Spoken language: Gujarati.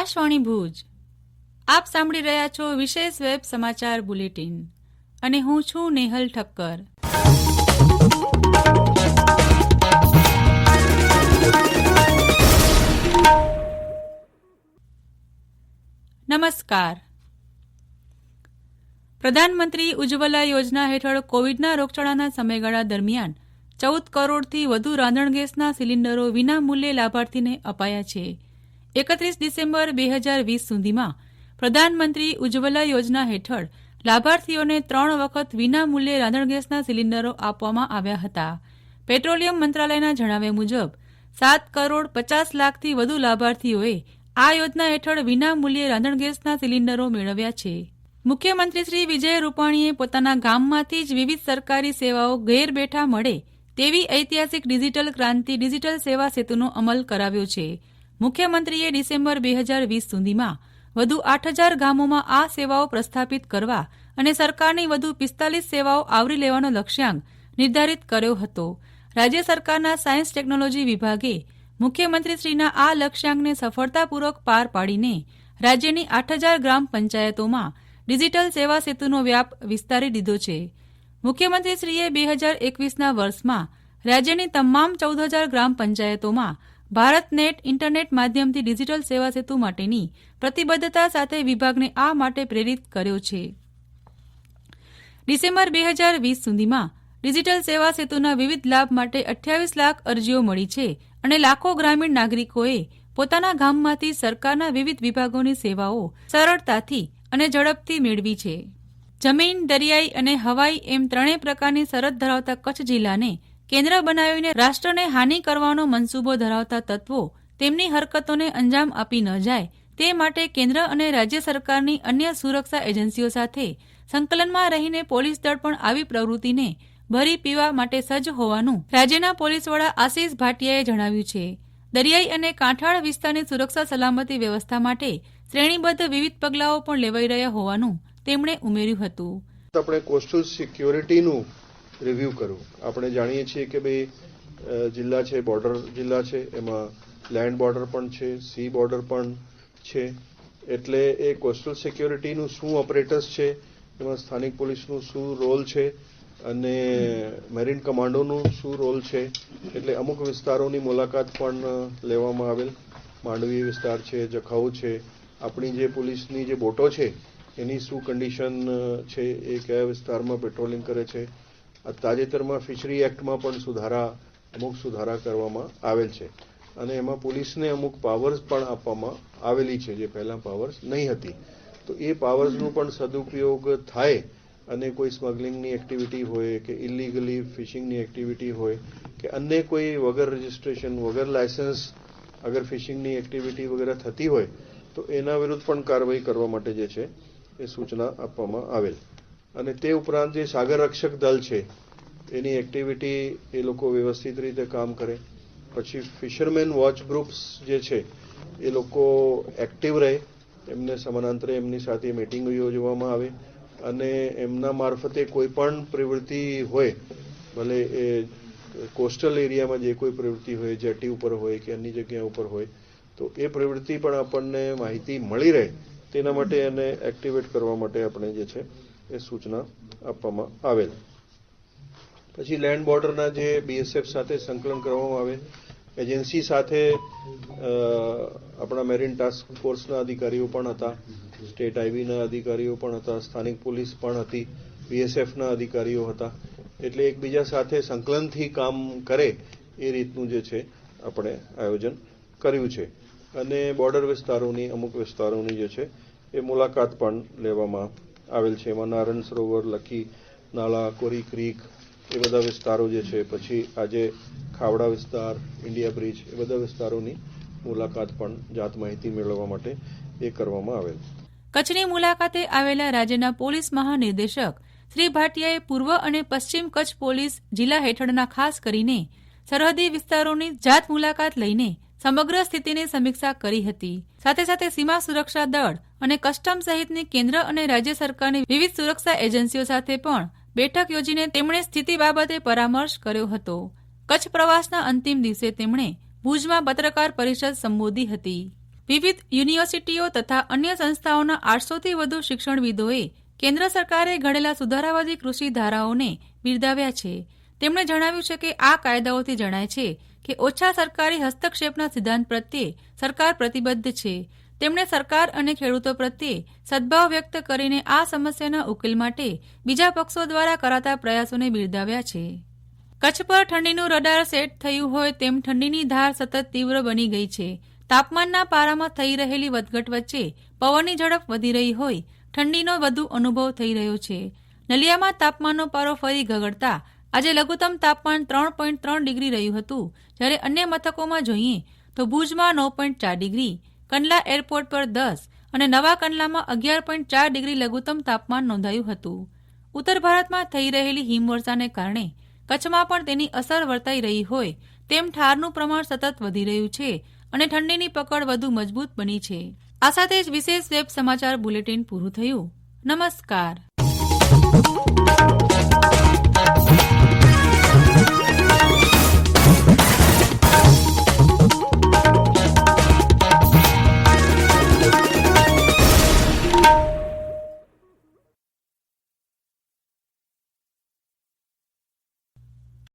આકાશવાણી ભુજ. આપ સાંભળી રહ્યા છો વિશેષ વેબ સમાચાર બુલેટિન. અને હું છું નેહલ ઠક્કર. નમસ્કાર. પ્રધાનમંત્રી ઉજ્જવલા યોજના હેઠળ કોવિડના રોગચાળાના સમયગાળા દરમિયાન ચૌદ કરોડથી વધુ રાંધણ ગેસના સિલિન્ડરો વિના મૂલ્યે લાભાર્થીને અપાયા છે. એકત્રીસ ડિસેમ્બર બે હજાર વીસ સુધીમાં પ્રધાનમંત્રી ઉજ્જવલા યોજના હેઠળ લાભાર્થીઓને ત્રણ વખત વિના મૂલ્યે રાંધણ ગેસના સિલિન્ડરો આપવામાં આવ્યા હતા. પેટ્રોલિયમ મંત્રાલયના જણાવ્યા મુજબ, સાત કરોડ પચાસ લાખથી વધુ લાભાર્થીઓએ આ યોજના હેઠળ વિના મૂલ્યે રાંધણ ગેસના સિલિન્ડરો મેળવ્યા છે. મુખ્યમંત્રી શ્રી વિજય રૂપાણીએ પોતાના ગામમાંથી જ વિવિધ સરકારી સેવાઓ ઘેર બેઠા મળે તેવી ઐતિહાસિક ડિજિટલ ક્રાંતિ ડિજિટલ સેવા સેતુનો અમલ કરાવ્યો છે. મુખ્યમંત્રીએ ડિસેમ્બર બે હજાર વીસ સુધીમાં વધુ આઠ હજાર ગામોમાં આ સેવાઓ પ્રસ્થાપિત કરવા અને સરકારની વધુ પિસ્તાલીસ સેવાઓ આવરી લેવાનો લક્ષ્યાંક નિર્ધારિત કર્યો હતો. રાજ્ય સરકારના સાયન્સ ટેકનોલોજી વિભાગે મુખ્યમંત્રીશ્રીના આ લક્ષ્યાંકને સફળતાપૂર્વક પાર પાડીને રાજ્યની આઠ હજાર ગ્રામ પંચાયતોમાં ડિજિટલ સેવા સેતુનો વ્યાપ વિસ્તારી દીધો છે. મુખ્યમંત્રીશ્રીએ બે હજાર એકવીસના વર્ષમાં રાજ્યની તમામ ચૌદ હજાર ગ્રામ પંચાયતોમાં ભારત નેટ ઇન્ટરનેટ માધ્યમથી ડિજિટલ સેવા સેતુ માટેની પ્રતિબદ્ધતા સાથે વિભાગને આ માટે પ્રેરિત કર્યો છે. ડિસેમ્બર બે હજાર વીસ સુધીમાં ડિજિટલ સેવા સેતુના વિવિધ લાભ માટે અઠ્યાવીસ લાખ અરજીઓ મળી છે અને લાખો ગ્રામીણ નાગરિકોએ પોતાના ગામમાંથી સરકારના વિવિધ વિભાગોની સેવાઓ સરળતાથી અને ઝડપથી મેળવી છે. જમીન, દરિયાઈ અને હવાઈ એમ ત્રણેય પ્રકારની સરહદ ધરાવતા કચ્છ જિલ્લાને કેન્દ્ર બનાવીને રાષ્ટ્રને હાનિ કરવાનો મનસૂબો ધરાવતા તત્વો તેમની હરકતોને અંજામ આપી ન જાય તે માટે કેન્દ્ર અને રાજ્ય સરકારની અન્ય સુરક્ષા એજન્સીઓ સાથે સંકલનમાં રહીને પોલીસ દળ પણ આવી પ્રવૃત્તિને ભરી પીવા માટે સજ્જ હોવાનું રાજ્યના પોલીસ વડા આશીષ ભાટિયાએ જણાવ્યું છે. દરિયાઈ અને કાંઠાળ વિસ્તારની સુરક્ષા સલામતી વ્યવસ્થા માટે શ્રેણીબદ્ધ વિવિધ પગલાઓ પણ લેવાઈ રહ્યા હોવાનું તેમણે ઉમેર્યું હતું. આપણે કોસ્ટલ સિક્યોરિટીનું રિવ્યૂ કરવું આપણે જાણીએ છીએ કે ભાઈ જિલ્લા છે બોર્ડર જિલ્લા છે, એમાં લેન્ડ બોર્ડર પણ છે સી બોર્ડર પણ છે. એટલે એ કોસ્ટલ સિક્યોરિટીનું શું ઓપરેટર્સ છે, એમાં સ્થાનિક પોલીસનું શું રોલ છે, અને મેરીન કમાન્ડોનું શું રોલ છે, એટલે અમુક વિસ્તારોની મુલાકાત પણ લેવામાં આવેલ. માંડવી વિસ્તાર છે જખાઉ છે. આપણી જે પોલીસની જે બોટો છે, એની શું કન્ડિશન છે, એ કયા વિસ્તારમાં પેટ્રોલિંગ કરે છે તાજેતરમાં ફિશરી એક્ટમાં પણ સુધારા, અમુક સુધારા કરવામાં આવેલ છે. અને એમાં પોલીસને અમુક પાવર્સ પણ આપવામાં આવેલી છે, જે પહેલાં પાવર્સ નહીં હતી. તો એ પાવર્સનું પણ સદુપયોગ થાય અને કોઈ સ્મગલિંગની એક્ટિવિટી હોય, કે ઇલીગલી ફિશિંગની એક્ટિવિટી હોય, કે અન્ય કોઈ વગર રજિસ્ટ્રેશન વગર લાયસન્સ અગર ફિશિંગની એક્ટિવિટી વગેરે થતી હોય, તો એના વિરુદ્ધ પણ કાર્યવાહી કરવા માટે જે છે, એ સૂચના આપવામાં આવેલ. અને તે ઉપરાંત જે સાગર રક્ષક દળ છે, એની એક્ટિવિટી એ લોકો વ્યવસ્થિત રીતે કામ કરે. પછી ફિશરમેન વોચ ગ્રુપ્સ જે છે, એ લોકો એક્ટિવ રહે. એમને સમાનાંતરે એમની સાથે મિટિંગો યોજવામાં આવે અને એમના મારફતે કોઈ પણ પ્રવૃત્તિ હોય, ભલે એ કોસ્ટલ એરિયામાં જે કોઈ પ્રવૃત્તિ હોય જેટી ઉપર હોય કે અન્ય જગ્યા ઉપર હોય, તો એ પ્રવૃત્તિ પણ આપણને માહિતી મળી રહે. તેના માટે એને એક્ટિવેટ કરવા માટે આપણે જે છે એ સૂચના આપવામાં આવેલ. પછી લેન્ડ બોર્ડરના જે બીએસએફ સાથે સંકલન કરવામાં આવે, એજન્સી સાથે આપણા મેરીન ટાસ્ક ફોર્સના અધિકારીઓ પણ હતા, સ્ટેટ આઈબીના અધિકારીઓ પણ હતા, સ્થાનિક પોલીસ પણ હતી બીએસએફના અધિકારીઓ હતા. એટલે એકબીજા સાથે સંકલનથી કામ કરે એ રીતનું જે છે આપણે આયોજન કર્યું છે. અને બોર્ડર વિસ્તારોની, અમુક વિસ્તારોની જે છે, એ મુલાકાત પણ લેવામાં આવેલ છે. એમાં નારાયણ સરોવર લખી નાળા કોરી ક્રીક, એ બધા વિસ્તારો જે છે. પછી આજે ખાવડા વિસ્તાર, ઇન્ડિયા બ્રિજ, એ બધા વિસ્તારોની મુલાકાત પણ જાત માહિતી મેળવવા માટે એ કરવામાં આવેલ. કચ્છની મુલાકાતે આવેલા રાજ્યના પોલીસ મહાનિર્દેશક શ્રી ભાટિયાએ પૂર્વ અને પશ્ચિમ કચ્છ પોલીસ જિલ્લા હેઠળના ખાસ કરીને સરહદી વિસ્તારોની જાત મુલાકાત લઈને સમગ્ર સ્થિતિની સમીક્ષા કરી હતી. સાથે સાથે સીમા સુરક્ષા દળ અને કસ્ટમ સહિતની કેન્દ્ર અને રાજ્ય સરકારની વિવિધ સુરક્ષા એજન્સીઓ સાથે પણ બેઠક યોજીને તેમણે સ્થિતિ બાબતે પરામર્શ કર્યો હતો. કચ્છ પ્રવાસના અંતિમ દિવસે તેમણે ભુજમાં પત્રકાર પરિષદ સંબોધી હતી. વિવિધ યુનિવર્સિટીઓ તથા અન્ય સંસ્થાઓના આઠસોથી વધુ શિક્ષણવિદોએ કેન્દ્ર સરકારે ઘડેલા સુધારાવાદી કૃષિ ધારાઓને બિરદાવ્યા છે. તેમણે જણાવ્યું છે કે આ કાયદાઓથી જણાય છે કે ઓછા સરકારી હસ્તક્ષેપના સિદ્ધાંત પ્રત્યે સરકાર પ્રતિબદ્ધ છે. તેમણે સરકાર અને ખેડૂતો પ્રત્યે સદભાવ વ્યક્ત કરીને આ સમસ્યાના ઉકેલ માટે બીજા પક્ષો દ્વારા કરાતા પ્રયાસોને બિરદાવ્યા છે. કચ્છ પર ઠંડીનું રડાર સેટ થયું હોય તેમ ઠંડીની ધાર સતત તીવ્ર બની ગઈ છે. તાપમાનના પારામાં થઈ રહેલી વધઘટ વચ્ચે પવનની ઝડપ વધી રહી હોય ઠંડીનો વધુ અનુભવ થઈ રહ્યો છે. નલિયામાં તાપમાનનો પારો ફરી ગગડતા આજે લઘુત્તમ તાપમાન ત્રણ પોઈન્ટ ત્રણ ડિગ્રી રહ્યું હતું. જ્યારે અન્ય મથકોમાં જોઈએ તો ભુજમાં નવ પોઈન્ટ ચાર ડિગ્રી, કંડલા એરપોર્ટ પર દસ અને નવા કંડલામાં અગિયાર પોઈન્ટ ચાર ડિગ્રી લઘુત્તમ તાપમાન નોંધાયું હતું. ઉત્તર ભારતમાં થઈ રહેલી હિમવર્ષાને કારણે કચ્છમાં પણ તેની અસર વર્તાઈ રહી હોય તેમ ઠારનું પ્રમાણ સતત વધી રહ્યું છે અને ઠંડીની પકડ વધુ મજબૂત બની છે. આ સાથે જ વિશેષ વેબ સમાચાર બુલેટિન પૂરું થયું. નમસ્કાર.